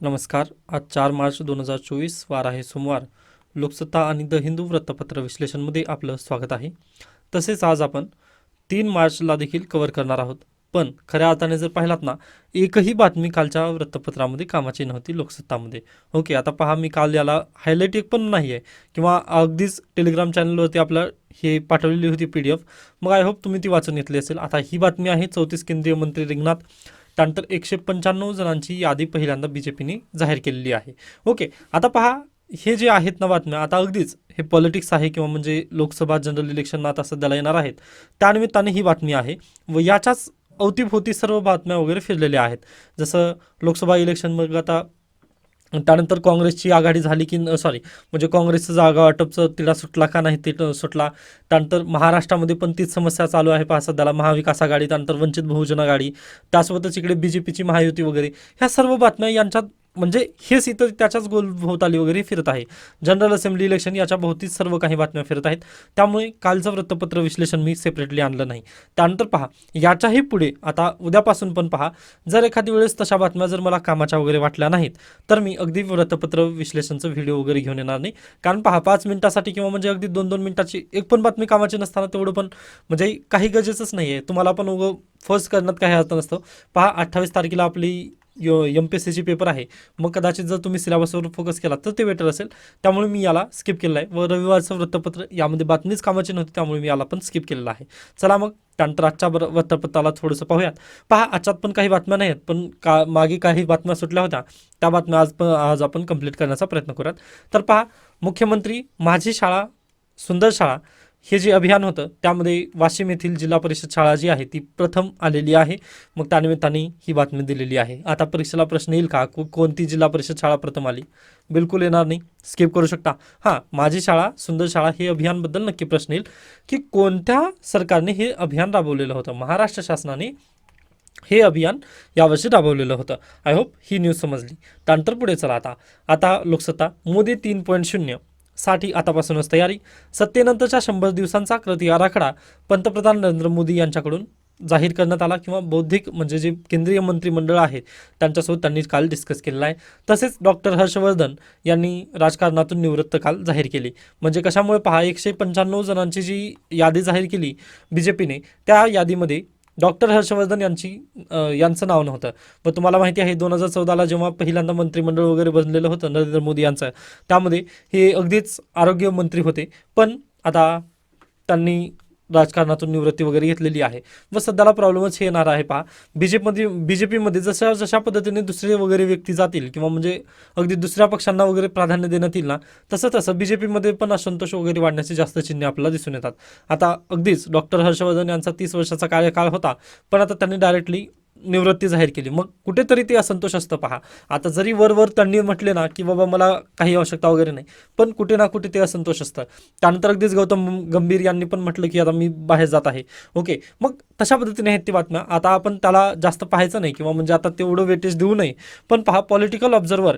नमस्कार. आज चार मार्च दोन हजार चोवीस वार आहे सोमवार. लोकसत्ता आणि द हिंदू वृत्तपत्र विश्लेषणमध्ये आपलं स्वागत आहे. तसेच आज आपण तीन मार्चला देखील कव्हर करणार आहोत. पण खऱ्या अर्थाने जर पाहिलात ना एकही बातमी कालच्या वृत्तपत्रामध्ये कामाची नव्हती लोकसत्तामध्ये. ओके आता पहा मी काल याला हायलाईट एक पण नाही आहे. किंवा अगदीच टेलिग्राम चॅनलवरती आपलं हे पाठवलेली होती पी डी एफ मग आय होप तुम्ही ती वाचून घेतली असेल. आता ही बातमी आहे चौतीस केंद्रीय मंत्री रिंगणात. त्यानंतर एकशे पंच्याण्णव जणांची यादी पहिल्यांदा बी जे पीने जाहीर केलेली आहे. ओके आता पहा हे जे आहेत ना बातम्या आता अगदीच हे पॉलिटिक्स आहे किंवा म्हणजे लोकसभा जनरल इलेक्शन आता सध्याला येणार आहेत त्यानिमित्ताने ही बातमी आहे व याच्याच अवतीभोवती सर्व बातम्या वगैरे फिरलेल्या आहेत. जसं लोकसभा इलेक्शन मग आता त्यानंतर काँग्रेसची आघाडी झाली की सॉरी म्हणजे काँग्रेसचं जागा वाटपचं तिला सुटला का नाही ते सुटला. त्यानंतर महाराष्ट्रामध्ये पण तीच समस्या चालू आहे पहा सध्याला. महाविकास आघाडी त्यानंतर वंचित बहुजन आघाडी त्यासोबतच इकडे बी जे पीची महायुती वगैरे. ह्या सर्व बातम्या यांच्यात म्हणजे हेच इथं त्याच्याच गोल भोवताली वगैरे फिरत आहे. जनरल असेंब्ली इलेक्शन याच्या भोवतीच सर्व काही बातम्या फिरत आहेत. त्यामुळे कालचं वृत्तपत्र विश्लेषण मी सेपरेटली आणलं नाही. त्यानंतर पहा याच्याही पुढे आता उद्यापासून पण पहा जर एखादी वेळेस तशा बातम्या जर मला कामाच्या वगैरे वाटल्या नाहीत तर मी अगदी वृत्तपत्र विश्लेषणचं व्हिडिओ वगैरे घेऊन येणार नाही. कारण पहा पाच मिनिटासाठी किंवा म्हणजे अगदी दोन दोन मिनिटाची एक पण बातमी कामाची नसताना तेवढं पण म्हणजे काही गरजेचंच नाही आहे तुम्हाला पण उगं फर्स्ट करण्यात काही अर्थ नसतं. पहा अठ्ठावीस तारखेला आपली एम पी एस सीची पेपर आहे. मग कदाचित जर तुम्ही सिलेबसवर फोकस केला तर ते बेटर असेल. त्यामुळे मी याला स्किप केलं आहे. व रविवारचं वृत्तपत्र यामध्ये बातमीच कामाची नव्हती त्यामुळे मी याला पण स्किप केलेलं आहे. चला मग त्यानंतर आजच्या बर वृत्तपत्राला थोडंसं पाहूयात. पहा आजच्यात पण काही बातम्या नाही आहेत पण का मागे काही बातम्या सुटल्या होत्या. त्या बातम्या आज पण आज आपण कंप्लीट करण्याचा प्रयत्न करूयात. तर पहा मुख्यमंत्री माझी शाळा सुंदर शाळा हे जे अभियान होतं त्यामध्ये वाशिम येथील जिल्हा परिषद शाळा जी आहे ती प्रथम आलेली आहे. मग त्यानिमित्ताने ही बातमी दिलेली आहे. आता परीक्षेला प्रश्न येईल का? कोणती जिल्हा परिषद शाळा प्रथम आली? बिलकुल येणार नाही. स्किप करू शकता. हां माझी शाळा सुंदर शाळा हे अभियानबद्दल नक्की प्रश्न येईल की कोणत्या सरकारने हे अभियान राबवलेलं होतं? महाराष्ट्र शासनाने हे अभियान यावर्षी राबवलेलं होतं. आय होप ही न्यूज समजली. त्यानंतर पुढे चला आता. आता लोकसत्ता मोदी तीन पॉईंट शून्य. साठी आतापासूनच तयारी. सत्तेनंतरच्या शंभर दिवसांचा कृती आराखडा पंतप्रधान नरेंद्र मोदी यांच्याकडून जाहीर करण्यात आला किंवा बौद्धिक म्हणजे जे केंद्रीय मंत्रिमंडळ आहे त्यांच्यासोबत त्यांनी काल डिस्कस केलेला आहे. तसेच डॉक्टर हर्षवर्धन यांनी राजकारणातून निवृत्त काल जाहीर केली. म्हणजे कशामुळे पहा एकशे पंच्याण्णव जणांची जी यादी जाहीर केली बी जे पीने त्या यादीमध्ये डॉक्टर हर्षवर्धन यांची यांचं नाव नव्हतं. व तुम्हाला माहिती आहे दोन हजार चौदाला जेव्हा पहिल्यांदा मंत्रिमंडळ वगैरे बनलेलं होतं नरेंद्र मोदी यांचं त्यामध्ये हे अगदीच आरोग्यमंत्री होते. पण आता त्यांनी राजकारणातून निवृत्ती वगैरे घेतलेली आहे. व सध्याला प्रॉब्लेमच हे येणार आहे पहा. बी जे बी जे पीमध्ये जशा जशा पद्धतीने दुसरे वगैरे व्यक्ती जातील किंवा म्हणजे अगदी दुसऱ्या पक्षांना वगैरे प्राधान्य देण्यात येईल ना तसं तसं बी जे पीमध्ये पण असंतोष वगैरे वाढण्याचे जास्त चिन्हे आपल्याला दिसून येतात. आता अगदीच डॉक्टर हर्षवर्धन यांचा तीस वर्षाचा कार्यकाळ होता. पण आता त्यांनी डायरेक्टली निवृत्ती जाहीर केली. मग कुठेतरी ते असंतोष असतं पहा. आता जरी वरवर त्यांनी म्हटले ना की बाबा मला काही आवश्यकता वगैरे नाही पण कुठे ना कुठे ते असंतोष असतं. त्यानंतर अगदीच गौतम गंभीर यांनी पण म्हटलं की आता मी बाहेर जात आहे. ओके मग तशा पद्धतीने आहेत ती बातम्या. आता आपण त्याला जास्त पाहायचं नाही किंवा म्हणजे आता तेवढं वेटेज देऊ नये. पण पहा पॉलिटिकल ऑब्झर्वर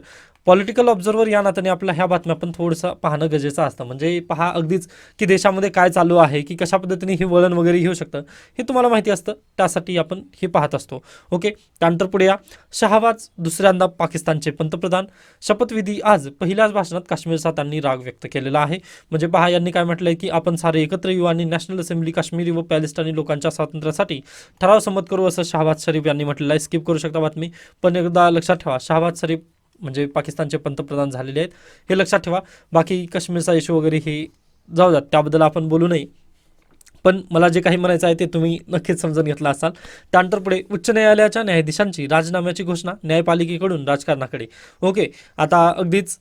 पॉलिटिकल ऑब्झर्वर या नात्याने आपल्या ह्या बातम्या पण थोडंसं पाहणं गरजेचं असतं. म्हणजे पहा अगदीच की देशामध्ये काय चालू आहे की कशा पद्धतीने हे वळण वगैरे घेऊ शकतं हे तुम्हाला माहिती असतं. त्यासाठी आपण हे पाहत असतो. ओके? त्यानंतर पुढे या. शहाबाज दुसऱ्यांदा पाकिस्तानचे पंतप्रधान. शपथविधी आज पहिल्याच भाषणात काश्मीरचा त्यांनी राग व्यक्त केलेला आहे. म्हणजे पहा यांनी काय म्हटलंय की आपण सारे एकत्र येऊ आणि नॅशनल असेंब्ली काश्मीरी व पॅलेस्टाईनी लोकांच्या स्वातंत्र्यासाठी ठराव संमत करू असं शहाबाज शरीफ यांनी म्हटलेलं आहे. स्किप करू शकता बातमी. पण एकदा लक्षात ठेवा शहाबाज शरीफ म्हणजे पाकिस्तानचे पंतप्रधान झालेले आहेत. हे लक्षात ठेवा. बाकी काश्मीरचा इशू वगैरे हे जाऊ द्या. त्याबद्दल आपण बोलू नये. पण मला जे काही म्हणायचं आहे ते तुम्ही नक्कीच समजून घेतला असाल. त्यानंतर पुढे उच्च न्यायालयाच्या न्यायाधीशांची राजीनाम्याची घोषणा न्यायपालिकेकडून राजकारणाकडे. ओके. आता अगदीच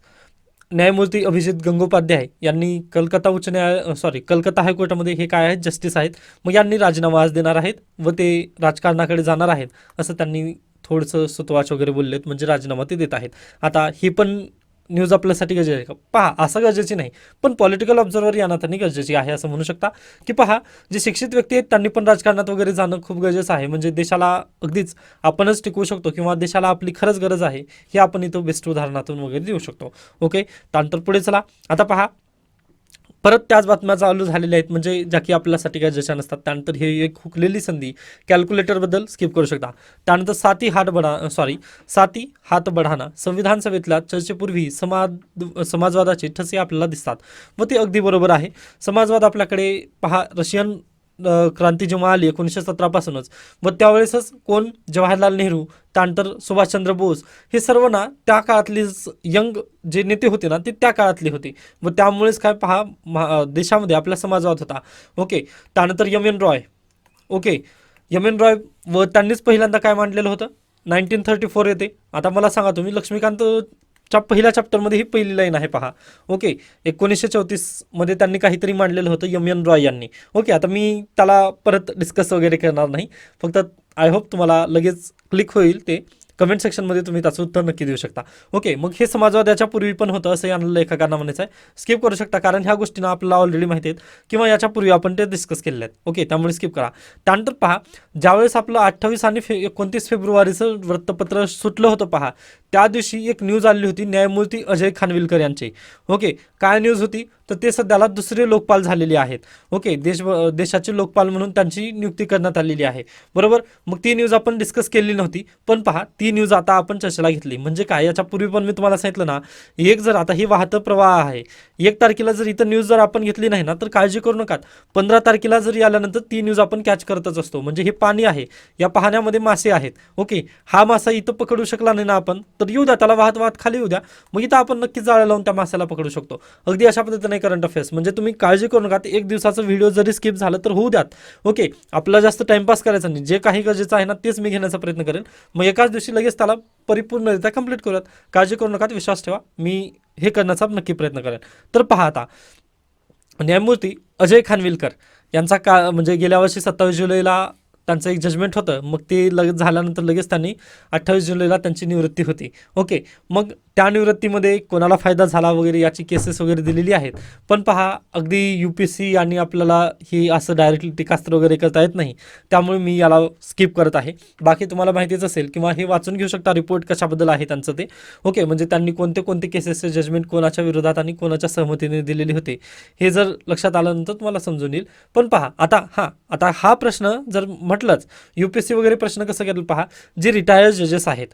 न्यायमूर्ती अभिजित गंगोपाध्याय यांनी कलकत्ता उच्च न्यायालय सॉरी कलकत्ता हायकोर्टामध्ये हे काय आहेत? जस्टिस आहेत. मग यांनी राजीनामा आज देणार आहेत व ते राजकारणाकडे जाणार आहेत असं त्यांनी थोडंसं सुतवाच वगैरे बोललेत म्हणजे राजीनामा ते देत आहेत. आता ही पण न्यूज आपल्यासाठी गरजेची आहे का? पहा असं गरजेची नाही. पण पॉलिटिकल ऑब्झर्वर या नात्याने गरजेची आहे असं म्हणू शकता. की पहा जे शिक्षित व्यक्ती आहेत त्यांनी पण राजकारणात वगैरे जाणं खूप गरजेचं आहे. म्हणजे देशाला अगदीच आपणच टिकवू शकतो किंवा देशाला आपली खरंच गरज आहे हे आपण इथं बेस्ट उदाहरणातून वगैरे देऊ शकतो. ओके त्यानंतर पुढे चला. आता पहा परत त्याच बातम्या चालू झालेल्या आहेत म्हणजे ज्या की आपल्यासाठी गरजेच्या नसतात त्यानंतर हे एक हुकलेली संधी कॅल्क्युलेटरबद्दल स्किप करू शकता. त्यानंतर साती हात बढा सॉरी साती हात बढाना संविधान सभेतल्या चर्चेपूर्वी समाज समाजवादाचे ठसे आपल्याला दिसतात. व ते अगदी बरोबर आहे. समाजवाद आपल्याकडे पहा रशियन क्रांती जेव्हा आली एकोणीसशे सतरापासूनच व त्यावेळेसच कोण? जवाहरलाल नेहरू त्यानंतर सुभाषचंद्र बोस हे सर्व ना त्या काळातले यंग जे नेते होते ना ते त्या काळातले होते. व त्यामुळेच काय पहा महा- देशामध्ये आपला समाजात होता. ओके त्यानंतर M N Roy. Okay M N Roy व त्यांनीच पहिल्यांदा काय मांडलेलं होतं? नाईन्टीन थर्टी फोर येते. आता मला सांगा तुम्ही लक्ष्मीकांत लक्ष्मीकांतच्या पहिल्या चॅप्टरमध्ये ही पहिली लाईन आहे पहा. ओके एकोणीसशे चौतीसमध्ये त्यांनी काहीतरी मांडलेलं होतं यम एन रॉय यांनी. ओके आता मी त्याला परत डिस्कस वगैरे करणार नाही. फक्त आय होप तुम्हाला लगेच क्लिक होईल ते. कमेंट सेक्शनमध्ये तुम्ही त्याचं उत्तर नक्की देऊ शकता. ओके मग हे समाजवाद्याच्या पूर्वी पण होतं असं यांना लेखकांना म्हणायचं आहे स्किप करू शकता कारण ह्या गोष्टींना आपल्याला ऑलरेडी माहिती आहेत. किंवा याच्यापूर्वी आपण ते डिस्कस केलेले आहेत. ओके त्यामुळे स्किप करा. त्यानंतर पहा ज्यावेळेस आपलं अठ्ठावीस आणि फे एकोणतीस फेब्रुवारीचं वृत्तपत्र सुटलं होतं पहा त्या दिवशी एक न्यूज आली होती न्यायमूर्ती अजय खानविलकर यांची. ओके काय न्यूज होती? तर ते सध्याला दुसरे लोकपाल झालेले आहेत. ओके देश देशाचे लोकपाल म्हणून त्यांची नियुक्ती करण्यात आलेली आहे. बरोबर? मग ती न्यूज आपण डिस्कस केली नव्हती. पण पहा ती न्यूज आता आपण चर्चेला घेतली. म्हणजे काय? याच्यापूर्वी पण मी तुम्हाला सांगितलं ना एक जर आता ही वाहतं प्रवाह आहे एक तारखेला जर इथं न्यूज जर आपण घेतली नाही ना तर काळजी करू नका पंधरा तारखेला जरी आल्यानंतर ती न्यूज आपण कॅच करतच असतो. म्हणजे हे पाणी आहे या पाहण्यामध्ये मासे आहेत. ओके हा मासा इथं पकडू शकला नाही ना आपण तर येऊ द्या त्याला वाहत वाहत खाली येऊ द्या. मग इथं आपण नक्कीच जाळ्या लावून त्या मासाला पकडू शकतो. अगदी अशा पद्धतीने करंट अफेअर्स म्हणजे तुम्ही काळजी करू नका एक दिवसाचा व्हिडिओ जरी स्किप झालं तर होऊ द्यात. ओके आपला जास्त टाइमपास करायचा नाही. जे काही गरजेचं आहे ना तेच मी घेण्याचा प्रयत्न करेन. मग एकाच दिवशी लगेच त्याला परिपूर्णरित्या कंप्लीट करूयात. काळजी करू नका विश्वास ठेवा. मी हे करण्याचा नक्की प्रयत्न करेन. तर पहा आता न्यायमूर्ती अजय खानविलकर यांचा का म्हणजे गेल्या वर्षी सत्तावीस जुलैला त्यांचं एक जजमेंट होतं. मग ते लगेच झाल्यानंतर लगेच त्यांनी अठ्ठावीस जुलैला त्यांची निवृत्ती होती. ओके मग त्या निवृत्तीमध्ये कोणाला फायदा झाला वगैरे याची केसेस वगैरे दिलेली आहेत. पण पहा अगदी यू पी एस सी आणि आपल्याला ही असं डायरेक्टली टीकास्त्र वगैरे करता येत नाही. त्यामुळे मी याला स्किप करत आहे. बाकी तुम्हाला माहितीच असेल किंवा हे वाचून घेऊ शकता. रिपोर्ट कशाबद्दल आहे त्यांचं ते. ओके म्हणजे त्यांनी कोणते कोणते केसेसचे जजमेंट कोणाच्या विरोधात आणि कोणाच्या सहमतीने दिलेले होते हे जर लक्षात आल्यानंतर तुम्हाला समजून येईल. पण पहा आता हां आता हा प्रश्न जर म्हटलंच यू पी एस सी वगैरे प्रश्न कसं केलं पहा जे रिटायर्ड जजेस आहेत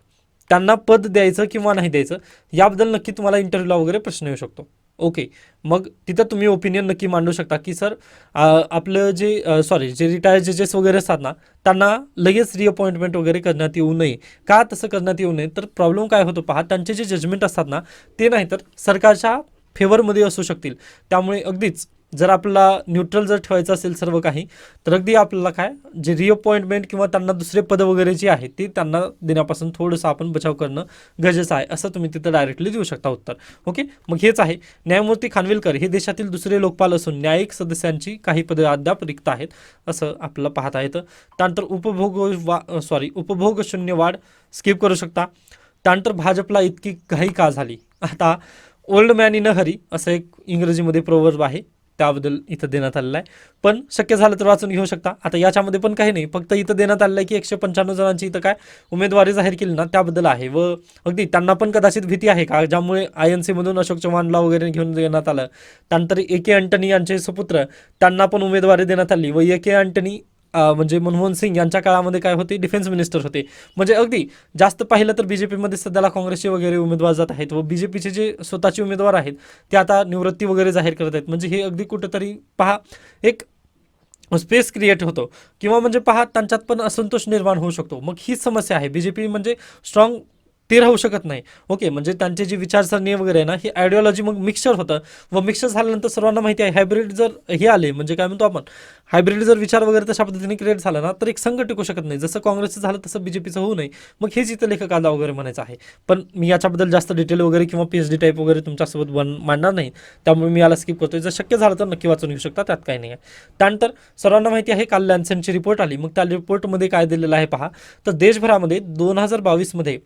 त्यांना पद द्यायचं किंवा नाही द्यायचं याबद्दल नक्की तुम्हाला इंटरव्ह्यूला वगैरे प्रश्न येऊ शकतो. ओके मग तिथं तुम्ही ओपिनियन नक्की मांडू शकता की सर आपलं जे सॉरी जे रिटायर जजेस वगैरे असतात ना त्यांना लगेच रिअपॉइंटमेंट वगैरे करण्यात येऊ नये. का तसं करण्यात येऊ नये? तर प्रॉब्लेम काय होतो पहा त्यांचे जे जजमेंट असतात ना ते नाही तर सरकारच्या फेवरमध्ये असू शकतील. त्यामुळे अगदीच जर आपल्याला न्यूट्रल जर ठेवायचं असेल सर्व काही तर अगदी आपल्याला काय जे रिअपॉइंटमेंट किंवा त्यांना दुसरे पद वगैरे जे आहे ते त्यांना देण्यापासून थोडंसं आपण बचाव करणं गरजेचं आहे असं तुम्ही तिथं डायरेक्टली देऊ शकता उत्तर. ओके मग हेच आहे. न्यायमूर्ती खानविलकर हे देशातील दुसरे लोकपाल असून न्यायिक सदस्यांची काही पदे अद्याप रिक्त आहेत असं आपल्याला पाहता येतं. त्यानंतर उपभोग वा सॉरी उपभोग शून्य वाढ स्किप करू शकता. त्यानंतर भाजपला इतकी घाई का झाली? आता ओल्ड मॅन इन हरी असं एक इंग्रजीमध्ये प्रोवर्ब आहे. त्याबद्दल इथं देण्यात आलेलं आहे. पण शक्य झालं तर वाचून घेऊ शकता. आता याच्यामध्ये पण काही नाही. फक्त इथं देण्यात आलेलं आहे की एकशे पंच्याण्णव जणांची इथं काय उमेदवारी जाहीर केली ना त्याबद्दल आहे. व अगदी त्यांना पण कदाचित भीती आहे का? ज्यामुळे आय एन सीमधून अशोक चव्हाणला वगैरे घेऊन देण्यात आलं. त्यानंतर ए के अँटनी यांचे सुपुत्र त्यांना पण उमेदवारी देण्यात आली. व ए के अँटनी म्हणजे मनमोहन सिंग यांच्या काळामध्ये काय होते? डिफेन्स मिनिस्टर होते. म्हणजे अगदी जास्त पाहिलं तर बी जे पीमध्ये सध्याला काँग्रेसचे वगैरे उमेदवार जात आहेत व बी जे पीचे जे स्वतःचे उमेदवार आहेत ते आता निवृत्ती वगैरे जाहीर करत आहेत. म्हणजे हे अगदी कुठंतरी पहा एक स्पेस क्रिएट होतो. किंवा म्हणजे पहा त्यांच्यात पण असंतोष निर्माण होऊ शकतो. मग हीच समस्या आहे. बी जे पी म्हणजे स्ट्रॉंग ते राहू शकत नाही. ओके म्हणजे त्यांचे जी विचारसरणी वगैरे आहे ना ही आयडिओलॉजी मग मिक्सचर होतं. व मिक्सचर झाल्यानंतर सर्वांना माहिती आहे हायब्रिड जर हे आले म्हणजे काय म्हणतो आपण? हायब्रिड जर विचार वगैरे तशा पद्धतीने क्रिएट झाला ना तर एक संघ टिकू शकत नाही. जसं काँग्रेसचं झालं तसं बी जे पीचं होऊ नये. मग हेच इथं लेखकाला वगैरे म्हणायचं आहे. पण मी याच्याबद्दल जास्त डिटेल वगैरे किंवा पी एच डी टाईप वगैरे तुमच्यासोबत बन मांडणार नाही. त्यामुळे मी याला स्किप करतोय. जर शक्य झालं तर नक्की वाचून घेऊ शकता त्यात काही नाही आहे त्यानंतर सर्वांना माहिती आहे काल लॅन्सनची रिपोर्ट आली. मग त्या रिपोर्टमध्ये काय दिलेलं आहे पहा. तर देशभरामध्ये दोन हजार बावीसमध्ये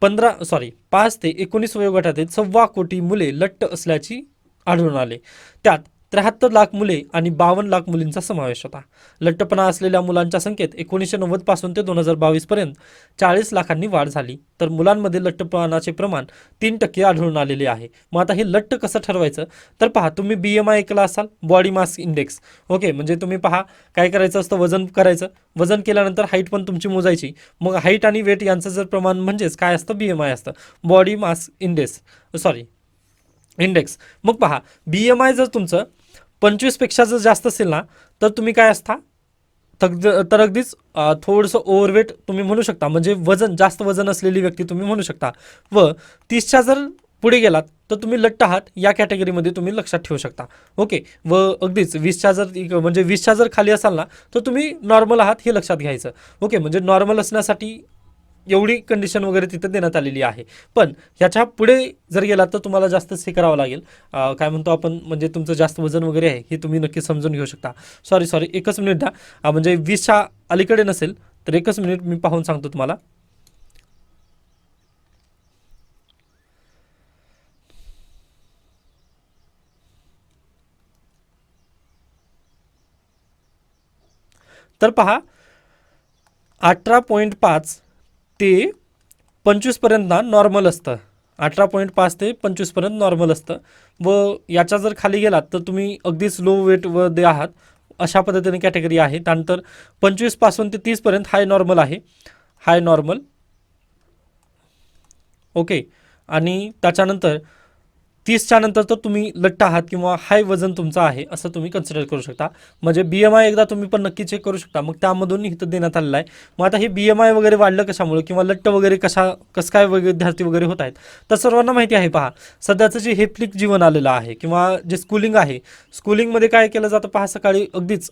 पंधरा सॉरी पाच ते एकोणीस वयोगटातील सव्वा कोटी मुले लट्ट असल्याची आढळून आले. त्यात त्र्याहत्तर लाख मुले आणि बावन्न लाख मुलींचा समावेश होता. लठ्ठपणा असलेल्या मुलांच्या संख्येत एकोणीसशे नव्वदपासून ते दोन हजार बावीस पर्यंत चाळीस लाखांनी वाढ झाली. तर मुलांमध्ये लठ्ठपणाचे प्रमाण तीन टक्के आढळून आलेले आहे. मग आता हे लठ्ठ कसं ठरवायचं? तर पहा तुम्ही बी एम आय ऐकला असाल बॉडी मास इंडेक्स. ओके म्हणजे तुम्ही पहा काय करायचं असतं? वजन करायचं. वजन केल्यानंतर हाईट पण तुमची मोजायची. मग हाईट आणि वेट यांचं जर प्रमाण म्हणजेच काय असतं? बी एम आय असतं. Body mass index. Sorry index. मग पहा बी एम आय जर तुमचं पंचवीसपेक्षा जर जास्त असेल ना तर तुम्ही काय असता? तग तर अगदीच थोडंसं ओव्हरवेट तुम्ही म्हणू शकता. म्हणजे वजन जास्त वजन असलेली व्यक्ती तुम्ही म्हणू शकता. व तीसच्या जर पुढे गेलात तर तुम्ही लट्ट आहात या कॅटेगरीमध्ये तुम्ही लक्षात ठेवू शकता. ओके? व अगदीच वीसच्या जर म्हणजे वीसच्या जर खाली असाल ना तर तुम्ही नॉर्मल आहात हे लक्षात घ्यायचं. ओके? म्हणजे नॉर्मल असण्यासाठी एवढी कंडिशन वगैरे तिथं देण्यात आलेली आहे. पण ह्याच्या पुढे जर गेलात तर तुम्हाला जास्तच हे करावं लागेल. काय म्हणतो आपण म्हणजे तुमचं जास्त वजन वगैरे आहे हे तुम्ही नक्की समजून घेऊ शकता. सॉरी सॉरी एकच मिनिट द्या. म्हणजे वीसच्या अलीकडे नसेल तर एकच मिनिट मी पाहून सांगतो तुम्हाला. तर पहा अठरा पॉईंट पाच ते पंचवीसपर्यंत ना नॉर्मल असतं. अठरा पॉईंट पाच ते पंचवीसपर्यंत नॉर्मल असतं. व याच्या जर खाली गेलात तर तुम्ही अगदीच लो वेट व दे आहात. अशा पद्धतीने कॅटेगरी आहे. त्यानंतर पंचवीसपासून ते तीसपर्यंत हाय नॉर्मल आहे. हाय नॉर्मल ओके आणि त्याच्यानंतर तीसच्या नंतर तर तुम्ही लट्ट आहात किंवा हाय वजन तुमचं आहे असं तुम्ही कन्सिडर करू शकता. म्हणजे बी एम आय एकदा तुम्ही पण नक्की चेक करू शकता. मग त्यामधून इथं देण्यात आलेलं आहे. मग आता हे बी एम आय वगैरे वाढलं कशामुळे किंवा लट्ट वगैरे कशा कसं काय वगैरे विद्यार्थी वगैरे होत आहेत तर सर्वांना माहिती आहे पहा. सध्याचं जे हेप्लिक जीवन आलेलं आहे किंवा जे स्कूलिंग आहे स्कूलिंगमध्ये काय केलं जातं पहा सकाळी अगदीच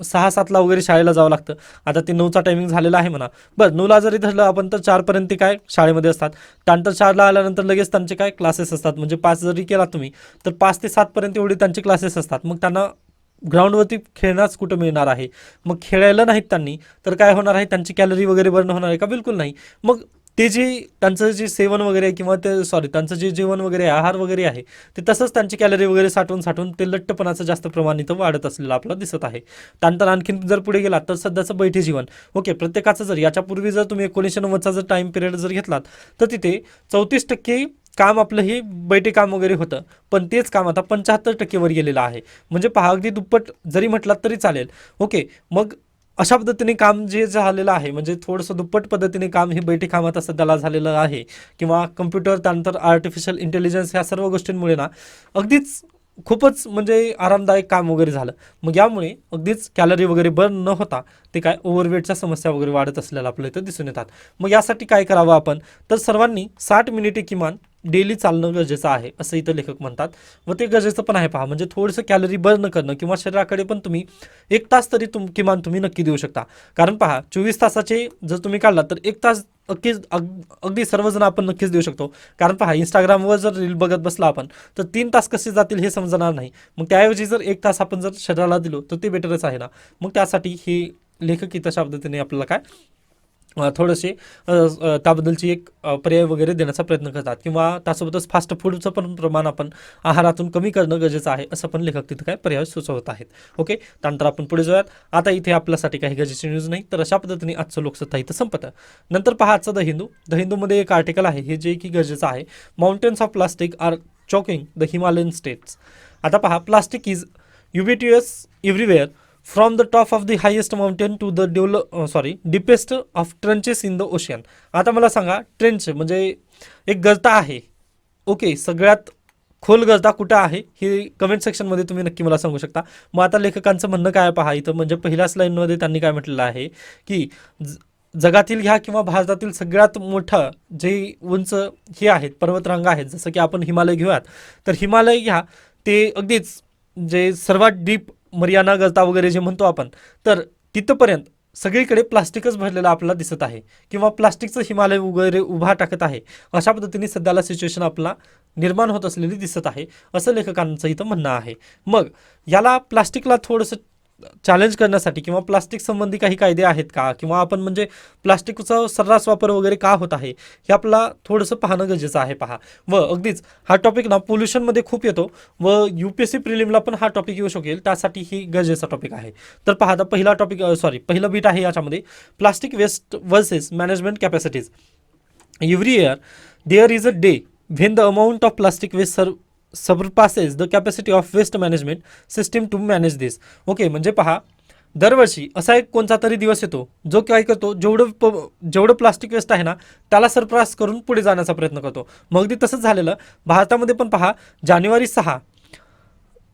सहा सातला वगैरे शाळेला जावं लागतं. आता ते नऊचा टायमिंग झालेला आहे म्हणा. बरं नऊला जरी धरलं आपण तर चारपर्यंत ते काय शाळेमध्ये असतात. त्यानंतर चारला आल्यानंतर लगेच त्यांचे काय क्लासेस असतात. म्हणजे पाच जरी केला तुम्ही तर पाच ते सातपर्यंत एवढे त्यांचे क्लासेस असतात. मग त्यांना ग्राउंडवरती खेळण्यास कुठं मिळणार आहे? मग खेळायला नाहीत त्यांनी तर काय होणार आहे? त्यांची कॅलरी वगैरे बर्न होणार आहे का? बिलकुल नाही. मग ते जे त्यांचं जे सेवन वगैरे किंवा ते सॉरी त्यांचं जे जेवण वगैरे आहे, आहार वगैरे आहे ते तसंच त्यांची कॅलरी वगैरे साठवून साठवून ते लठ्ठपणाचं जास्त प्रमाण इथं वाढत असलेलं आपल्याला दिसत आहे. त्यानंतर आणखीन जर पुढे गेलात तर सध्याचं बैठे जीवन. ओके प्रत्येकाचं जर याच्यापूर्वी जर तुम्ही एकोणीसशे नव्वदचा जर टाईम पिरियड जर घेतलात तर तिथे चौतीस टक्के काम आपलं हे बैठे काम वगैरे होतं. पण तेच काम आता पंच्याहत्तर टक्केवर गेलेलं आहे. म्हणजे पहा अगदी दुप्पट जरी म्हटलात तरी चालेल. ओके मग अशा पद्धतीने काम जे झालेलं आहे म्हणजे थोडंसं दुप्पट पद्धतीने काम हे बैठे सध्याला झालेलं आहे किंवा कम्प्युटर त्यानंतर आर्टिफिशियल इंटेलिजन्स ह्या सर्व गोष्टींमुळे ना अगदीच खूपच म्हणजे आरामदायक काम वगैरे झालं. मग यामुळे अगदीच कॅलरी वगैरे बर्न न होता ते काय ओव्हरवेटच्या समस्या वगैरे वाढत असलेल्या आपल्या इथं दिसून येतात. मग यासाठी काय करावं आपण? तर सर्वांनी साठ मिनिटे किमान डेली चालणं गरजेचं आहे असं इथं लेखक म्हणतात. व ते गरजेचं पण आहे पहा म्हणजे थोडंसं कॅलरी बर्न करणं किंवा शरीराकडे पण तुम्ही एक तास तरी तुम किमान तुम्ही नक्की देऊ शकता. कारण पहा चोवीस तासाचे जर तुम्ही काढलात तर एक तास नक्कीच अग अगदी सर्वजण आपण नक्कीच देऊ शकतो. कारण पहा इंस्टाग्रामवर जर रील बघत बसला आपण तर तीन तास कसे जातील हे समजणार नाही. मग त्याऐवजी जर एक तास आपण जर शरीराला दिलो तर ते बेटरच आहे ना. मग त्यासाठी हे लेखक इथं शब्दतेने पद्धतीने आपल्याला काय थोडेसे त्याबद्दलची एक पर्याय वगैरे देण्याचा प्रयत्न करतात किंवा त्यासोबतच फास्ट फूडचं पण प्रमाण आपण आहारातून कमी करणं गरजेचं आहे असं पण लेखक तिथं काय पर्याय सुचवत आहेत. ओके? त्यानंतर आपण पुढे जाऊयात. आता इथे आपल्यासाठी काही गरजेची न्यूज नाही तर अशा पद्धतीने आजचं लोकसत्ता इथं संपतं. नंतर पहा आजचं द हिंदू. द हिंदूमध्ये एक आर्टिकल आहे हे जे की गरजेचं आहे. Mountains of plastic are choking the Himalayan states आता पहा plastic is ubiquitous everywhere from the top of the highest mountain to the devil sorry deepest of trenches in the ocean आता मला सांगा ट्रेंच म्हणजे एक गजता आहे. ओके सगळ्यात खोल गळता कुठं आहे? हे कमेंट सेक्शनमध्ये तुम्ही नक्की मला सांगू शकता. मग आता लेखकांचं म्हणणं काय पहा इथं? म्हणजे पहिल्याच लाईनमध्ये त्यांनी काय म्हटलेलं आहे की ज- जगातील ह्या किंवा भारतातील सगळ्यात मोठं जे उंच हे आहेत पर्वतरांग आहेत जसं की आपण हिमालय घेऊयात. तर हिमालय घ्या ते अगदीच जे सर्वात डीप मरियाना गळता वगैरे जे म्हणतो आपण तर तिथंपर्यंत सगळीकडे प्लास्टिकच भरलेलं आपल्याला दिसत आहे किंवा प्लास्टिकचं हिमालय वगैरे उभा टाकत आहे अशा पद्धतीने सध्याला सिच्युएशन आपला निर्माण होत असलेली दिसत आहे असं लेखकांचं इथं म्हणणं आहे. मग याला प्लास्टिकला थोडंसं चॅलेंज करण्यासाठी किंवा प्लास्टिक संबंधी काही कायदे आहेत का? किंवा आपण म्हणजे प्लास्टिकचा सर्रास वापर वगैरे का होत आहे? हे आपला थोडंसं पाहणं गरजेचं आहे पहा. व अगदीच हा टॉपिक ना पोल्युशनमध्ये खूप येतो व यू पी एस सी प्रिलिमला पण हा टॉपिक येऊ शकेल. त्यासाठी ही गरजेचा टॉपिक आहे. तर पहा आता पहिला टॉपिक सॉरी पहिलं बीट आहे याच्यामध्ये. Plastic waste versus management capacities every year there is a day when the amount of plastic waste sir surpasses the capacity of waste management system to manage this okay म्हणजे पहा दरवर्षी असा एक कोणता तरी दिवस येतो जो काय करतो जेवढं प जेवढं प्लास्टिक वेस्ट आहे ना त्याला सरप्रास करून पुढे जाण्याचा प्रयत्न करतो. मग अगदी तसंच झालेलं भारतामध्ये पण पहा जानेवारी सहा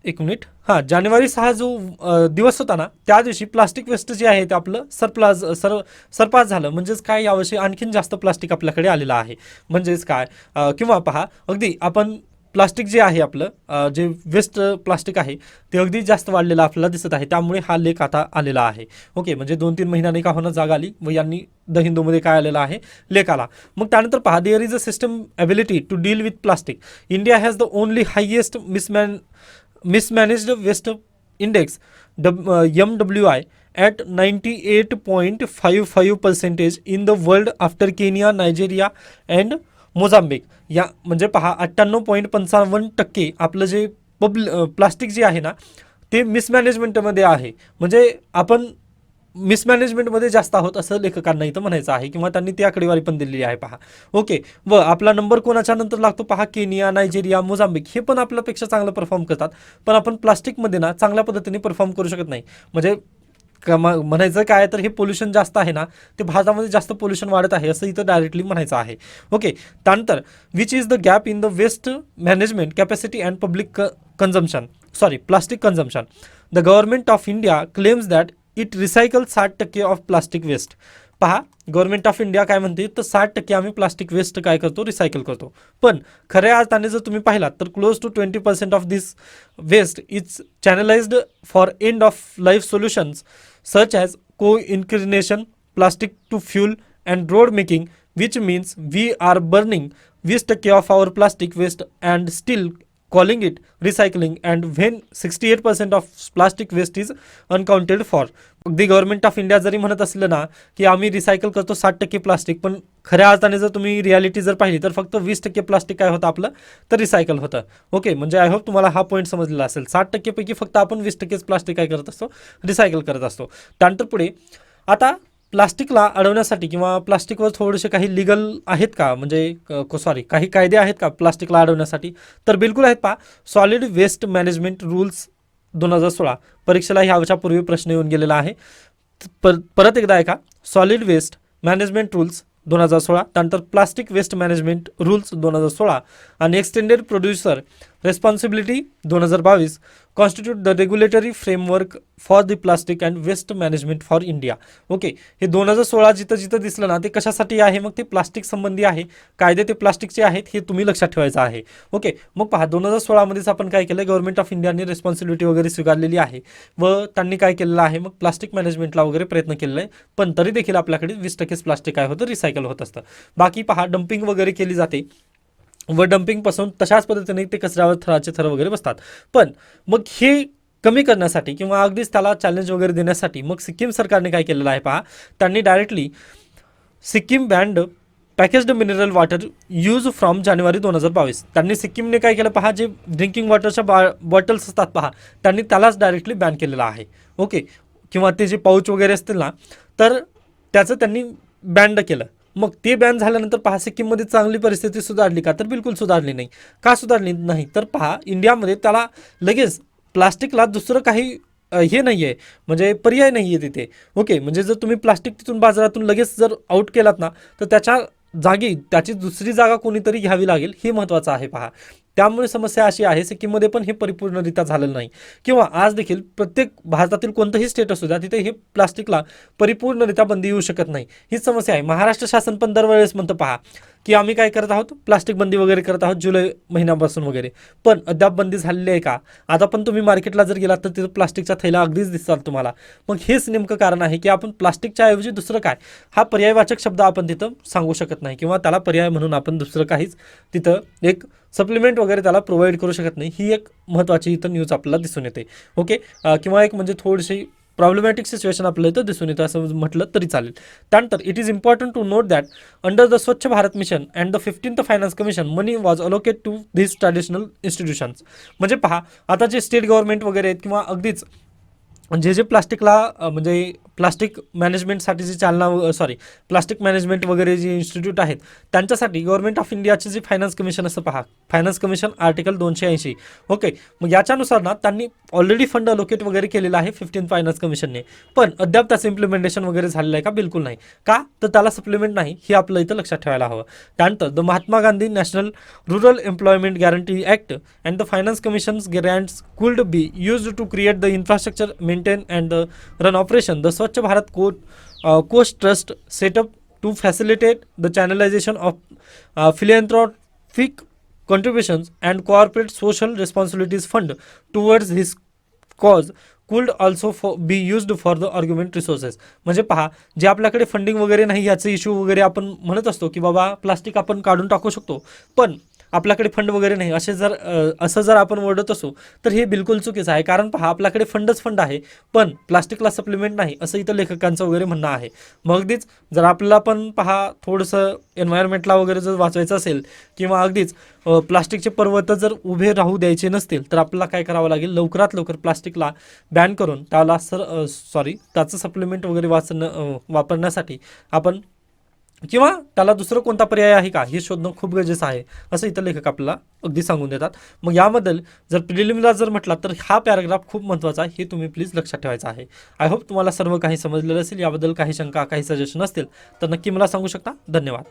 एक मिनिट. हां जानेवारी सहा जो दिवस होता ना त्या दिवशी प्लास्टिक वेस्ट जे आहे ते आपलं सरप्लाज सर सरपास झालं. म्हणजेच काय यावर्षी आणखीन जास्त प्लास्टिक आपल्याकडे आलेलं आहे. म्हणजेच काय किंवा पहा अगदी आपण प्लास्टिक जे आहे आपलं जे वेस्ट प्लास्टिक आहे ते अगदी जास्त वाढलेलं आपल्याला दिसत आहे. त्यामुळे हा लेख आता आलेला आहे. ओके म्हणजे दोन तीन महिन्याने का होणं जागा आली व यांनी द हिंदूमध्ये काय आलेलं आहे? लेख आला. मग त्यानंतर पहा there is a system ability to deal with plastic India has the only highest mismanage mismanaged waste index dub M W I at ninety eight point five five percentage in the world after Kenya Nigeria and Mozambique या म्हणजे पहा अठ्ठ्याण्णव point पंचावन्न टक्के आपलं जे पब्ल plastic जे आहे ना ते मिसमॅनेजमेंटमध्ये आहे. म्हणजे आपण मिसमॅनेजमेंटमध्ये जास्त आहोत असं लेखकांना इथं म्हणायचं आहे किंवा त्यांनी ती आकडेवारी पण दिलेली आहे पहा. ओके. व आपला नंबर कोणाच्या नंतर लागतो पहा केनिया नायजेरिया मोझांबिक हे पण आपल्यापेक्षा चांगलं परफॉर्म करतात. पण आपण प्लास्टिकमध्ये ना चांगल्या पद्धतीने परफॉर्म करू शकत नाही. म्हणजे म्हणायचं काय तर हे पोल्युशन जास्त आहे ना ते भारतामध्ये जास्त पोल्युशन वाढत आहे असं इथं डायरेक्टली म्हणायचं आहे. ओके त्यानंतर which is the gap in the waste management capacity and public consumption sorry plastic consumption the government of India claims that it recycle साठ टक्के ऑफ प्लास्टिक वेस्ट पहा गव्हर्नमेंट ऑफ इंडिया काय म्हणते तर साठ टक्के आम्ही प्लास्टिक वेस्ट काय करतो रिसायकल करतो. पण खऱ्या अर्थाने जर तुम्ही पाहिलात तर close to twenty percent of this waste is channelized for end of life solutions such as co incineration plastic to fuel and road making, which means we are burning 20% of our plastic waste and still calling it recycling and when 68% of plastic waste is uncounted for. अगदी government of India जरी म्हणत असलं ना की आम्ही recycle करतो साठ टक्के प्लास्टिक पण खऱ्या अर्थाने जर तुम्ही रियालिटी जर पाहिली तर फक्त वीस टक्के प्लास्टिक काय होतं आपलं? तर रिसायकल होतं. ओके म्हणजे आय होप तुम्हाला हा पॉईंट समजलेला असेल. साठ टक्केपैकी फक्त आपण वीस टक्केच प्लास्टिक काय करत असतो? रिसायकल करत असतो. त्यानंतर पुढे आता प्लास्टिकला अडवण्यासाठी किंवा प्लास्टिकवर थोडेसे काही लिगल आहेत का? म्हणजे सॉरी काही कायदे आहेत का प्लास्टिकला अडवण्यासाठी? तर बिलकुल आहेत पहा. सॉलिड वेस्ट मॅनेजमेंट रूल्स दोन हजार सोळा परीक्षेला ह्याच्या पूर्वी प्रश्न येऊन गेलेला आहे. पर परत एकदा ऐका. सॉलिड वेस्ट मॅनेजमेंट रूल्स दोन हजार सोळा त्यानंतर प्लास्टिक वेस्ट मॅनेजमेंट रूल्स दोन हजार सोळा. आणि एक्सटेंडेड प्रोड्युसर रेस्पॉन्सिबिलिटी दोन हजार बावीस. Constitute the regulatory framework for the plastic and waste management for India okay हे दोन हजार सोळा जिथं जिथं दिसलं ना ते कशासाठी आहे? मग ते प्लास्टिक संबंधी आहे. कायदे ते प्लास्टिकचे आहेत हे तुम्ही लक्षात ठेवायचं आहे. ओके मग पहा दोन हजार सोळामध्येच आपण काय केलं? गव्हर्नमेंट ऑफ इंडियाने रेस्पॉन्सिबिलिटी वगैरे स्वीकारलेली आहे. व त्यांनी काय केलेलं आहे? मग प्लास्टिक मॅनेजमेंटला वगैरे प्रयत्न केलेला. आहे पण तरी देखील आपल्याकडे वीस टक्केच प्लास्टिक काय होतं? रिसायकल होत असतं. बाकी पहा डम्पिंग वगैरे केली जाते. व डम्पिंगपासून तशाच पद्धतीने ते कचऱ्यावर थराचे थर वगैरे बसतात. पण मग हे कमी करण्यासाठी किंवा अगदीच त्याला चॅलेंज वगैरे देण्यासाठी मग सिक्कीम सरकारने काय केलेलं आहे पहा? त्यांनी directly Sikkim band packaged mineral water use from जानेवारी दोन हजार बावीस. त्यांनी सिक्कीमने काय केलं पहा? जे ड्रिंकिंग वॉटरच्या बा बॉटल्स असतात पहा त्यांनी त्यालाच डायरेक्टली बॅन केलेलं आहे. ओके किंवा ते जे पाऊच वगैरे असतील ना तर त्याचं त्यांनी बँड केलं. मग ते बॅन झाल्यानंतर पहा सिक्कीममध्ये चांगली परिस्थिती सुधारली का? तर बिलकुल सुधारली नाही. का सुधारली नाही? तर पहा इंडियामध्ये त्याला लगेच प्लास्टिकला दुसरं काही हे नाही आहे म्हणजे पर्याय नाही आहे तिथे. ओके म्हणजे जर तुम्ही प्लास्टिक तिथून बाजारातून लगेच जर आउट केलात ना तर त्याच्या जागी त्याची दुसरी जागा कोणीतरी घ्यावी लागेल हे महत्त्वाचं आहे पहा. त्यामुळे समस्या अशी आहे सिक्कीममध्ये पण हे परिपूर्णरित्या झालेलं नाही. किंवा आज देखील प्रत्येक भारतातील कोणतंही स्टेट असू द्या तिथे हे प्लास्टिकला परिपूर्णरित्या बंदी येऊ शकत नाही. हीच समस्या आहे. महाराष्ट्र शासन पण दरवेळेस म्हणतं पहा की आम्ही काय करत आहोत? प्लास्टिक बंदी वगैरे करत आहोत जुलै महिन्यापासून वगैरे. पण अद्याप बंदी झालेली आहे का? आता पण तुम्ही मार्केटला जर गेलात तर तिथं प्लास्टिकचा थैला अगदीच दिसतात तुम्हाला. मग हेच नेमकं कारण आहे की आपण प्लास्टिकच्या ऐवजी दुसरं काय? हा पर्यायवाचक शब्द आपण तिथं सांगू शकत नाही किंवा त्याला पर्याय म्हणून आपण दुसरं काहीच तिथं एक सप्लिमेंट वगैरे त्याला प्रोव्हाइड करू शकत नाही. ही एक महत्त्वाची इथं न्यूज आपल्याला दिसून येते. ओके किंवा एक म्हणजे थोडीशी प्रॉब्लेमॅटिक सिच्युएशन आपल्याला इथं दिसून येतं असं म्हटलं तरी चालेल. त्यानंतर it is important to note that under the Swachh Bharat mission and the fifteenth finance commission money was allocate to this traditional institutions म्हणजे पहा आता जे स्टेट गव्हर्नमेंट वगैरे आहेत किंवा अगदीच जे जे प्लास्टिकला म्हणजे प्लास्टिक मॅनेजमेंटसाठी जी चालना सॉरी प्लास्टिक मॅनेजमेंट वगैरे जे इन्स्टिट्यूट आहेत त्यांच्यासाठी गव्हर्नमेंट ऑफ इंडियाचे जे फायनान्स कमिशन असं पहा फायनान्स कमिशन आर्टिकल दोनशे ऐंशी. ओके मग याच्यानुसार ना त्यांनी ऑलरेडी फंड अलोकेट वगैरे केलेला आहे फिफ्टीन फायनान्स कमिशनने पण अद्याप त्याचं इम्प्लिमेंटेशन वगैरे झालेलं आहे का? बिलकुल नाही. का? तर त्याला सप्लिमेंट नाही हे आपलं इथं लक्षात ठेवायला हवं. त्यानंतर the Mahatma Gandhi national rural employment guarantee act and the finance commissions grants could be use to create the infrastructure maintain and the run operation the Swachh Bharat co cost trust set up to facilitate the channelization of philanthropic contributions and corporate social responsibilities fund towards his cause could also for be used for the argument resources म्हणजे पहा जे आपल्याकडे funding वगैरे नाही याचे issue वगैरे आपण म्हणत असतो की बाबा प्लास्टिक आपण काढून टाकू शकतो. पण आपल्याकडे फंड वगैरे नाही. असे जर असं जर आपण ओरडत असू तर हे बिलकुल चुकीचं आहे. कारण पहा आपल्याकडे फंडच फंड आहे पण प्लास्टिकला सप्लिमेंट नाही असं इथं लेखकांचं वगैरे म्हणणं आहे. मग अगदीच जर आपल्याला पण पहा थोडंसं एन्व्हायरमेंटला वगैरे जर वाचवायचं असेल किंवा अगदीच प्लास्टिकचे पर्वत जर उभे राहू द्यायचे नसतील तर आपल्याला काय करावं लागेल? लवकरात लवकर प्लास्टिकला बॅन करून त्याला सर सॉरी त्याचं सप्लिमेंट वगैरे वाचणं वापरण्यासाठी आपण किंवा त्याला दुसरं कोणता पर्याय आहे का? हे शोधणं खूप गरजेचं आहे असं इथं लेखक आपल्याला अगदी सांगून देतात. मग याबद्दल जर प्रिलिमिनला जर म्हटला तर हा पॅराग्राफ खूप महत्त्वाचा आहे हे तुम्ही प्लीज लक्षात ठेवायचं आहे. आय होप तुम्हाला सर्व काही समजलेलं असेल याबद्दल काही शंका काही सजेशन असतील तर नक्की मला सांगू शकता. धन्यवाद.